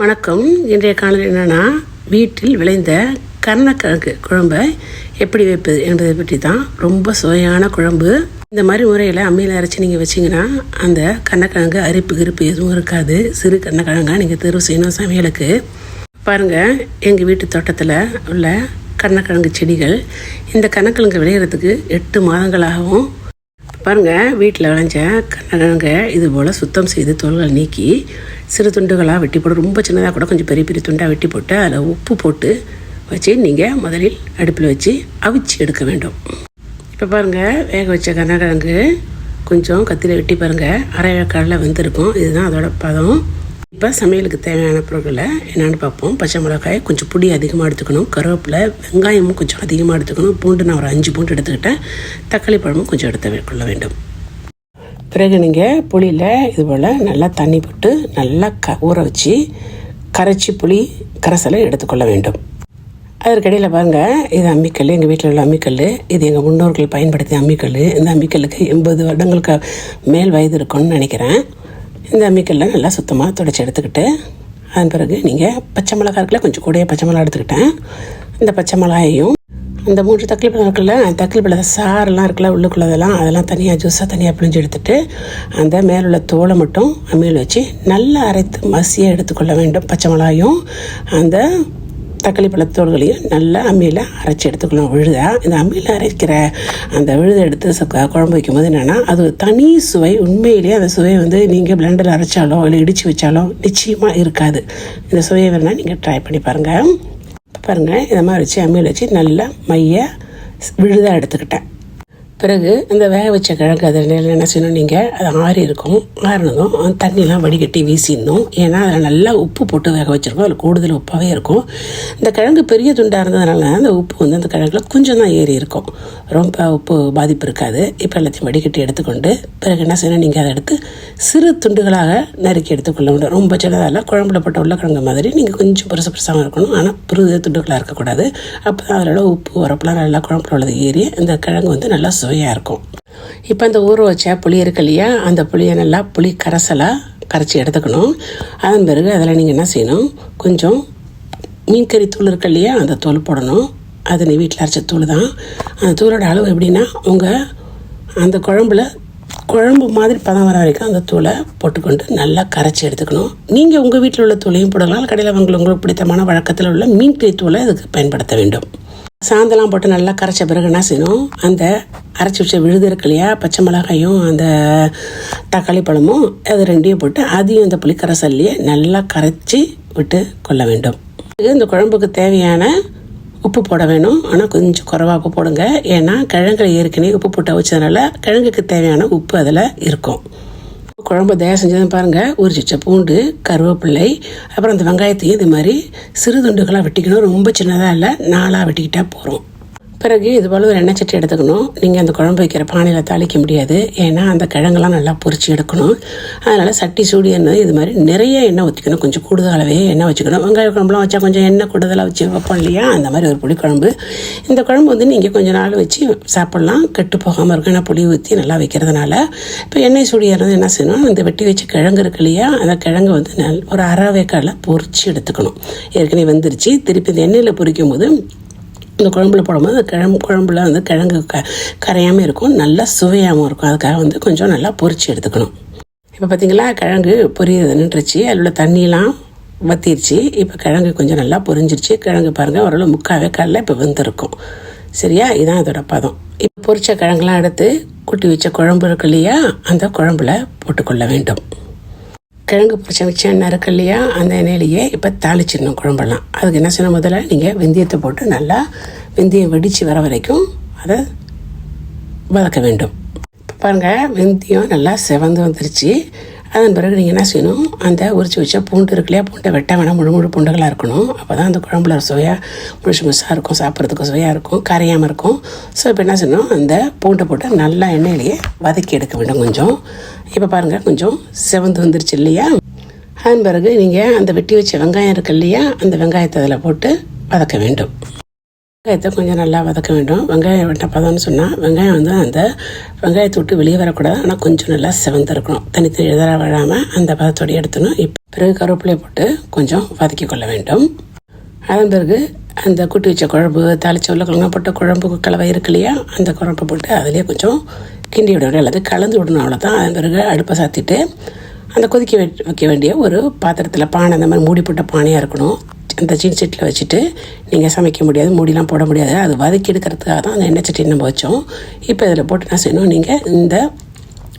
வணக்கம். இன்றைய காணொலி என்னென்னா வீட்டில் விளைந்த கருணக்கிழங்கு. குழம்பை எப்படி வைப்பது என்பதை பற்றி தான் ரொம்ப சுவையான குழம்பு. இந்த மாதிரி முறையில் அம்மியில் அரைச்சி நீங்கள் வச்சிங்கன்னா அந்த கண்ணக்கிழங்கு அரிப்பு கிருப்பு எதுவும் இருக்காது. சிறு கண்ணக்கிழங்காக நீங்கள் தேர்வு செய்யணும் சமையலுக்கு. பாருங்கள் எங்கள் வீட்டு தோட்டத்தில் உள்ள கண்ணக்கிழங்கு செடிகள். இந்த கண்ணக்கிழங்கு விளையிறதுக்கு எட்டு மாதங்களாகவும் பாருங்கள் வீட்டில் விளைஞ்ச கருணக்கிழங்க இது போல் சுத்தம் செய்து தோல்கள் நீக்கி சிறு துண்டுகளாக வெட்டி போட்டு ரொம்ப சின்னதாக கூட கொஞ்சம் பெரிய பெரிய துண்டாக வெட்டி போட்டு அதில் உப்பு போட்டு வச்சு நீங்கள் முதலில் அடுப்பில் வச்சு அவிச்சு எடுக்க வேண்டும். இப்போ பாருங்கள் வேக வச்ச கண்ணகிழங்கு கொஞ்சம் கத்தியில் வெட்டி பாருங்கள் அரை கடலை வெந்திருக்கும். இதுதான் அதோட பதம். இப்போ சமையலுக்கு தேவையான பொருட்களை என்னென்னு பார்ப்போம். பச்சை மிளகாய் கொஞ்சம் புளி அதிகமாக எடுத்துக்கணும். கருவேப்பிலை வெங்காயமும் கொஞ்சம் அதிகமாக எடுத்துக்கணும். பூண்டு நான் ஒரு அஞ்சு பூண்டு எடுத்துக்கிட்டேன். தக்காளி பழமும் கொஞ்சம் எடுத்து கொள்ள வேண்டும். பிறகு நீங்கள் புளியில் இது போல் நல்லா தண்ணி போட்டு நல்லா க ஊற வச்சு கரைச்சி புளி கரைசலை எடுத்துக்கொள்ள வேண்டும். அதற்கிடையில் பாருங்கள் இது அம்மிக்கல் எங்கள் வீட்டில் உள்ள அம்மிக்கல் இது எங்கள் முன்னோர்கள் பயன்படுத்திய அம்மிக்கல் இந்த அம்மிக்கல்லுக்கு எண்பது வருடங்களுக்கு மேல் வயது இருக்கும்னு நினைக்கிறேன். இந்த அம்மிக்கல்ல நல்லா சுத்தமாக துடைச்சி எடுத்துக்கிட்டு அதன் பிறகு நீங்கள் பச்சை மிளகா இருக்குல்ல கொஞ்சம் கூட பச்சை மிளகா எடுத்துக்கிட்டேன். இந்த பச்சை மிளகாயையும் அந்த மூன்று தக்காளி பழம் இருக்குல்ல தக்காளி பழம் சாரெல்லாம் இருக்குல்ல உள்ளுக்குள்ளதெல்லாம் அதெல்லாம் தனியாக ஜூஸாக தனியாக பிழிஞ்சு எடுத்துட்டு அந்த மேலுள்ள தோலை மட்டும் அம்மியில் வச்சு நல்லா அரைத்து மசியாக எடுத்துக்கொள்ள வேண்டும் பச்சை மிளகாயும். அந்த தக்காளி பழத்தோடுகளையும் நல்லா அம்மியில் அரைச்சி எடுத்துக்கணும். விழுதா? இந்த அம்மியில் அரைக்கிற அந்த விழுதை எடுத்து ச- குழம்பு வைக்கும்போது என்னென்னா அது ஒரு தனி சுவை. உண்மையிலேயே அந்த சுவை வந்து நீங்கள் பிளெண்டரில் அரைச்சாலோ இல்லை இடித்து வச்சாலோ நிச்சயமாக இருக்காது. இந்த சுவையை வேணால் நீங்கள் ட்ரை பண்ணி பாருங்கள் பாருங்கள் இதை மாதிரி வச்சு அம்மியில் வச்சு நல்லா மைய விழுதாக எடுத்துக்கிட்டேன். பிறகு இந்த வேக வச்ச கிழங்கு அதில் என்ன செய்யணும் நீங்கள் அது ஆறி இருக்கும். ஆறினதும் அந்த தண்ணிலாம் வடிகட்டி வீசிடணும். ஏன்னா அதில் நல்லா உப்பு போட்டு வேக வச்சுருக்கோம். அதில் கூடுதல் உப்பாகவே இருக்கும். இந்த கிழங்கு பெரிய துண்டாக இருந்ததுனால அந்த உப்பு வந்து அந்த கிழங்குல கொஞ்சம் தான் ஏறி இருக்கும். ரொம்ப உப்பு பாதிப்பு இருக்காது. இப்போ எல்லாத்தையும் வடிகட்டி எடுத்துக்கொண்டு பிறகு என்ன செய்யணும் நீங்கள் அதை எடுத்து சிறு துண்டுகளாக நறுக்கி எடுத்துக்கொள்ள வேண்டும். ரொம்ப சின்னதால குழம்புல போட்ட உள்ள கிழங்கு மாதிரி. நீங்கள் கொஞ்சம் பெருசு பெருசாக இருக்கணும். ஆனால் புது துண்டுகளாக இருக்கக்கூடாது. அப்போ தான் அதில் உப்பு உரப்புலாம் நல்லா குழம்புல உள்ளது ஏறி இந்த கிழங்கு வந்து நல்லா சுவையாக இருக்கும். இப்போ அந்த ஊற வச்ச புளி இருக்கு இல்லையா அந்த புளியை நல்லா புளி கரைசலாக கரைச்சி எடுத்துக்கணும். அதன் பிறகு அதில் நீங்கள் என்ன செய்யணும் கொஞ்சம் மீன்கறி தூள் இருக்கு இல்லையா அந்த தூள் போடணும். அது நீ வீட்டில் அரைச்ச தூள் தான். அந்த தூளோட அளவு எப்படின்னா உங்கள் அந்த குழம்புல குழம்பு மாதிரி பதம் வர வரைக்கும் அந்த தூளை போட்டுக்கொண்டு நல்லா கரைச்சி எடுத்துக்கணும். நீங்கள் உங்கள் வீட்டில் உள்ள தூளையும் போடலாம். கடையில் உங்களுக்கு உங்களுக்கு பிடித்தமான வழக்கத்தில் உள்ள மீன்கறி தூளை அதுக்கு பயன்படுத்த வேண்டும். சாந்தெல்லாம் போட்டு நல்லா கரைச்ச பிறகு என்ன செய்யணும்? அந்த அரைச்சி வச்ச விழுது இருக்கு இல்லையா பச்சை மிளகாயும் அந்த தக்காளி பழமும் அது ரெண்டையும் போட்டு அதையும் இந்த புளிக்கரைசல்லையே நல்லா கரைச்சி விட்டு கொள்ள வேண்டும். இந்த குழம்புக்கு தேவையான உப்பு போட வேணும். ஆனால் கொஞ்சம் குறைவாக உப்பு போடுங்க. ஏன்னா கிழங்குல ஏற்கனவே உப்பு போட்டு வச்சதுனால கிழங்குக்கு தேவையான உப்பு அதில் இருக்கும். குழம்பு தயார் செஞ்சதும் பாருங்கள் ஒரு சிச்ச பூண்டு கருவேப்பிள்ளை அப்புறம் அந்த வெங்காயத்தையும் இது மாதிரி சிறு துண்டுகளாக வெட்டிக்கணும். ரொம்ப சின்னதாக இல்லை நாளாக வெட்டிக்கிட்டால் போகிறோம் பிறகு இது போல் ஒரு எண்ணெய் சட்டி எடுத்துக்கணும். நீங்கள் அந்த குழம்பு வைக்கிற பானையில் தாளிக்க முடியாது. ஏன்னா அந்த கிழங்கெல்லாம் நல்லா பொரிச்சு எடுக்கணும். அதனால் சட்டி சூடி எண்ணெய் இது மாதிரி நிறைய எண்ணெய் ஊற்றிக்கணும் கொஞ்சம் கூடுதலாகவே எண்ணெய் வச்சுக்கணும். வெங்காய குழம்புலாம் வச்சா கொஞ்சம் எண்ணெய் கூடுதலாக வச்சு வைப்போம் இல்லையா? அந்த மாதிரி ஒரு புளி குழம்பு. இந்த குழம்பு வந்து நீங்கள் கொஞ்சம் நாள் வச்சு சாப்பிட்லாம். கெட்டு போகாமல் இருக்கும். ஏன்னா புளி ஊற்றி நல்லா வைக்கிறதுனால. இப்போ எண்ணெய் சூடி ஏறது என்ன செய்யணும்? இந்த வெட்டி வச்சு கிழங்கு இருக்கு இல்லையா? அந்த கிழங்கு வந்து நல் ஒரு அரை வேக்காடில் பொரிச்சு எடுத்துக்கணும். ஏற்கனவே வந்துருச்சு. திருப்பி இந்த எண்ணெயில் பொரிக்கும் போது இந்த குழம்புல போடும்போது அந்த கிழம்பு குழம்புல வந்து கிழங்கு க கரையாமல் இருக்கும். நல்லா சுவையாகவும் இருக்கும். அதுக்காக வந்து கொஞ்சம் நல்லா பொறிச்சு எடுத்துக்கணும். இப்போ பார்த்தீங்களா கிழங்கு பொரியுது நின்றுச்சு அதில் உள்ள தண்ணியெலாம் வத்திருச்சு. இப்போ கிழங்கு கொஞ்சம் நல்லா பொரிஞ்சிருச்சு. கிழங்கு பாருங்கள் ஓரளவு முக்காவே கடல இப்போ வெந்திருக்கும். சரியா? இதுதான் இதோட பதம். இப்போ பொரித்த கிழங்குலாம் எடுத்து குட்டி வச்ச குழம்பு இருக்கு இல்லையா அந்த குழம்புல போட்டுக்கொள்ள வேண்டும். கிழங்கு பொரிச்ச வச்ச எண்ணெய் இருக்கு இல்லையா அந்த எண்ணெயிலேயே இப்போ தாளிச்சிடணும் குழம்பெல்லாம். அதுக்கு என்ன செய்யணும் முதல்ல நீங்கள் வெந்தயத்தை போட்டு நல்லா வெந்தயம் வெடித்து வர வரைக்கும் அதை வதக்க வேண்டும். இப்போ பாருங்கள் வெந்தயம் நல்லா செவந்து வந்துருச்சு. அதன் பிறகு நீங்கள் என்ன செய்யணும்? அந்த உரிச்சு வச்ச பூண்டு இருக்கு இல்லையா? பூண்டை வெட்ட வேணாம். முழு முழு பூண்டுகளாக இருக்கணும். அப்போ தான் அந்த குழம்புல சுவையாக முழுசு முழுசாக இருக்கும். சாப்பிட்றதுக்கு சுவையாக இருக்கும். கரையாமல் இருக்கும். ஸோ இப்போ என்ன செய்யணும்? அந்த பூண்டை போட்டு நல்லா எண்ணெயிலேயே வதக்கி எடுக்க வேண்டும் கொஞ்சம். இப்போ பாருங்கள் கொஞ்சம் செவந்து வந்துருச்சு இல்லையா? அதன் பிறகு நீங்கள் அந்த வெட்டி வச்ச வெங்காயம் இருக்கு இல்லையா? அந்த வெங்காயத்தை அதில் போட்டு வதக்க வேண்டும். வெங்காயத்தை கொஞ்சம் நல்லா வதக்க வேண்டும். வெங்காயம் வெட்ட பதம்னு சொன்னால் வெங்காயம் வந்து அந்த வெங்காயத்தை விட்டு வெளியே வரக்கூடாது. ஆனால் கொஞ்சம் நல்லா செவந்திருக்கணும். தனித்தனி இதராக விழாமல் அந்த பதத்தோடு எடுத்துணும் இப்போ பிறகு கருவேப்பிலையை போட்டு கொஞ்சம் வதக்கி கொள்ள வேண்டும். அதன் பிறகு அந்த கூட்டி வச்ச குழம்பு தாளிச்ச உருளைக்கிழங்கு போட்ட குழம்பு கலவை இருக்கு இல்லையா? அந்த குழம்பை போட்டு அதிலே கொஞ்சம் கிண்டி விட அல்லது கலந்து விடணும் அவ்வளோதான் அதன் பிறகு அடுப்பை சாத்திட்டு அந்த கொதிக்க வை- வைக்க வேண்டிய ஒரு பாத்திரத்தில் பானை அந்த மாதிரி மூடி போட்ட பானையாக இருக்கணும். அந்த சீன் சட்டியில் வச்சுட்டு நீங்கள் சமைக்க முடியாது மூடிலாம் போட முடியாது. அது வதக்கி எடுக்கிறதுக்காக தான் அந்த எண்ணெய் சட்டி நம்ம வச்சோம். இப்போ இதில் போட்டு என்ன செய்யணும்? நீங்கள் இந்த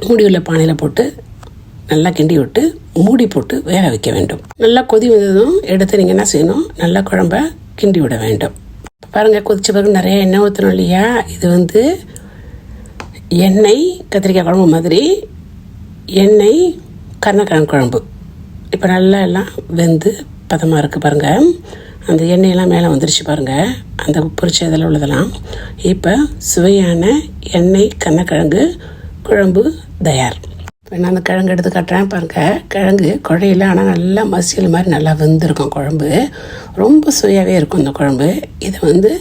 மூடி உள்ள பானையில் போட்டு நல்லா கிண்டி விட்டு மூடி போட்டு வேக வைக்க வேண்டும். நல்லா கொதி வந்ததும் எடுத்து நீங்கள் என்ன செய்யணும்? நல்லா குழம்ப கிண்டி விட வேண்டும். பாருங்கள் கொதிச்ச பிறகு நிறைய எண்ணெய் ஊற்றணும் இல்லையா? இது வந்து எண்ணெய் கத்திரிக்காய் குழம்பு மாதிரி எண்ணெய் கருணக்கிழங்கு குழம்பு. இப்போ நல்லா எல்லாம் வெந்து பதமாக இருக்குது பாருங்கள் அந்த எண்ணெயெல்லாம் மேலே வந்துருச்சு பாருங்கள் அந்த பொரிச்ச இதில் உள்ளதெல்லாம். இப்போ சுவையான எண்ணெய் கண்ணக்கிழங்கு குழம்பு தயார். இப்போ நான் அந்த கிழங்கு எடுத்து கட்டுறேன் பாருங்கள் கிழங்கு குழையில ஆனால் நல்லா மசியல் மாதிரி நல்லா வெந்திருக்கும் குழம்பு. ரொம்ப சுவையாகவே இருக்கும் இந்த குழம்பு. இது வந்து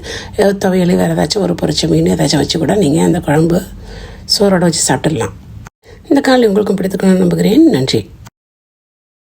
ஏதோ துவையல் வேறு ஏதாச்சும் ஒரு பொரிச்ச மீன் ஏதாச்சும் வச்சு கூட நீங்கள் அந்த குழம்பு சோறோடு வச்சு சாப்பிட்டுடலாம். இந்த காலை உங்களுக்கும் பிடித்துக்கணும்னு நம்புகிறேன். நன்றி.